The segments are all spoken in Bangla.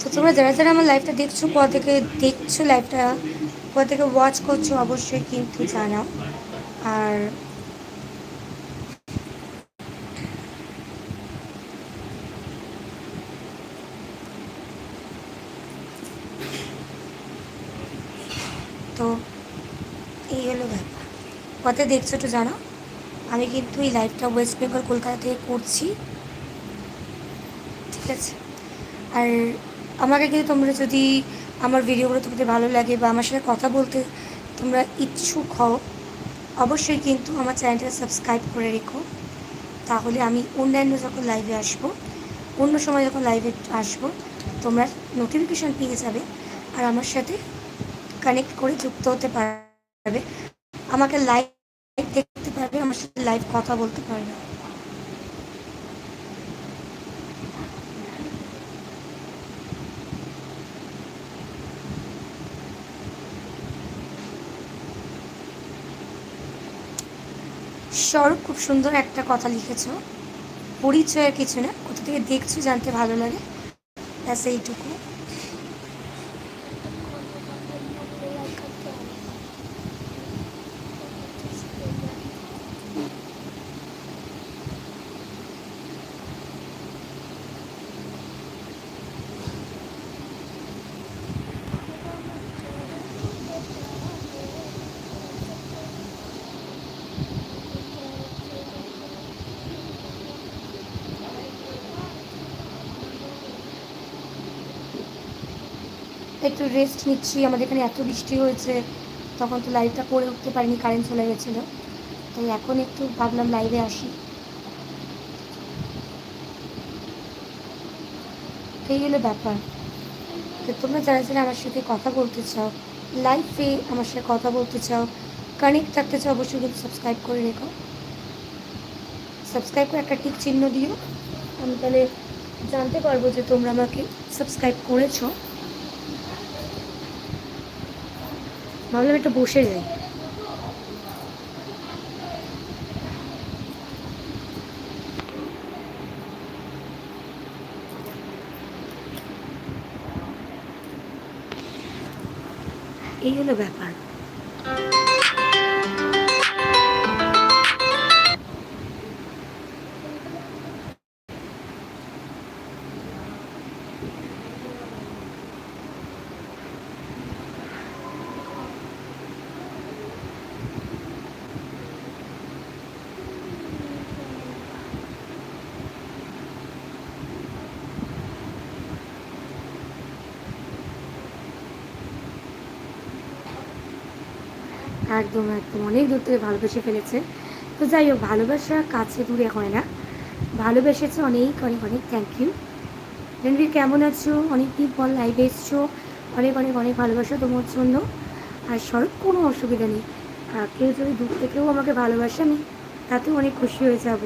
তো তোমরা যারা যারা আমার লাইভটা দেখছ কোথা থেকে দেখছ লাইভটা কোথা থেকে ওয়াচ করছ, অবশ্যই কিন্তু জানাও। আর তো এই হলো ব্যাপার। কোথায় দেখছ একটু জানো আমি কিন্তু এই লাইভটা ওয়েস্ট বেঙ্গল কলকাতা থেকে করছি। ঠিক আছে। আর আমাকে কিন্তু তোমরা যদি আমার ভিডিওগুলো তোমাদের ভালো লাগে বা আমার সাথে কথা বলতে তোমরা ইচ্ছুক হও, অবশ্যই কিন্তু আমার চ্যানেলটা সাবস্ক্রাইব করে রেখো। তাহলে আমি অন্যান্য যখন লাইভে আসব, অন্য সময় যখন লাইভে আসব, তোমরা নোটিফিকেশান পেয়ে যাবে আর আমার সাথে কানেক্ট করে যুক্ত হতে পারবে। আমাকে লাইভ দেখতে পারবে, আমার সাথে লাইভ কথা বলতে পারবে। স্বরূপ, খুব সুন্দর একটা কথা লিখেছ। পরিচয়ের কিছু না, কোথা থেকে দেখছ জানতে ভালো লাগে। ব্যাস, এইটুকু। একটু রেস্ট নিচ্ছি, আমাদের এখানে এত বৃষ্টি হয়েছে, তখন তো লাইভটা করে উঠতে পারিনি কারেন্ট চলে গেছিল। তাই এখন একটু ভাবলাম লাইভে আসি। এই হলো ব্যাপার। তো তোমরা যারা যারা আমার সাথে কথা বলতে চাও লাইফে আমার সাথে কথা বলতে চাও কানেক্ট থাকতে চাও, অবশ্যই কিন্তু সাবস্ক্রাইব করে রেখো। সাবস্ক্রাইব করে একটা টিক চিহ্ন দিও। আমি তাহলে জানতে পারব যে তোমরা আমাকে সাবস্ক্রাইব করেছ। ভাবলাম একটু বসে যাই। এই হলো ব্যাপার। একদম একদম অনেক দূর থেকে ভালোবেসে ফেলেছে তো যাই হোক ভালোবাসা কাছে দূরে হয় না ভালোবেসেছে অনেক অনেক অনেক থ্যাংক ইউ রণবীর কেমন আছো অনেক দিন পর লাইভে এসছো অনেক অনেক অনেক ভালোবাসা তোমার জন্য আর সড়ক কোনো অসুবিধা নেই আর কেউ যদি দূর থেকেও আমাকে ভালোবাসে আমি তাতেও অনেক খুশি হয়ে যাব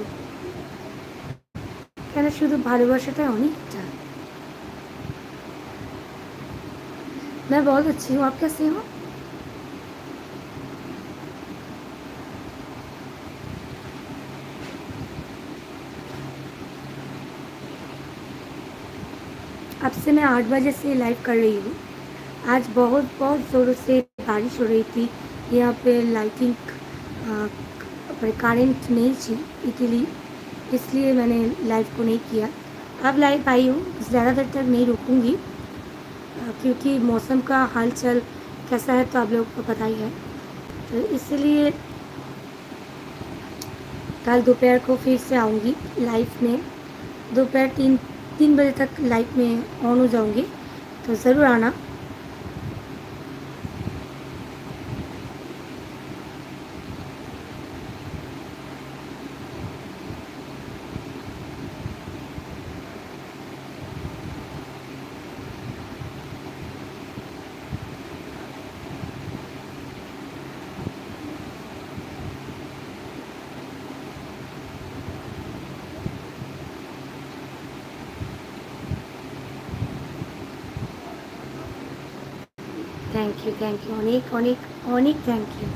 কেন শুধু ভালোবাসাটা অনেকটা मैं बहुत अच्छी हूँ आप कैसे हो अब से मैं आठ बजे से लाइव कर रही हूँ। आज बहुत बहुत ज़ोरों से बारिश हो रही थी। यहाँ पे लाइटिंग करेंट नहीं थी इसलिए इसलिए मैंने लाइव को नहीं किया। अब लाइव आई हूँ ज़्यादा देर तक नहीं रुकूँगी क्योंकि मौसम का हाल चाल कैसा है तो आप लोगों को पता ही है। तो इसलिए कल दोपहर को फिर से आऊँगी लाइव में। दोपहर तीन तीन बजे तक लाइट में ऑन हो जाऊँगी तो ज़रूर आना। থ্যাংক ইউ থ্যাংক ইউ অনেক অনেক অনেক থ্যাংক ইউ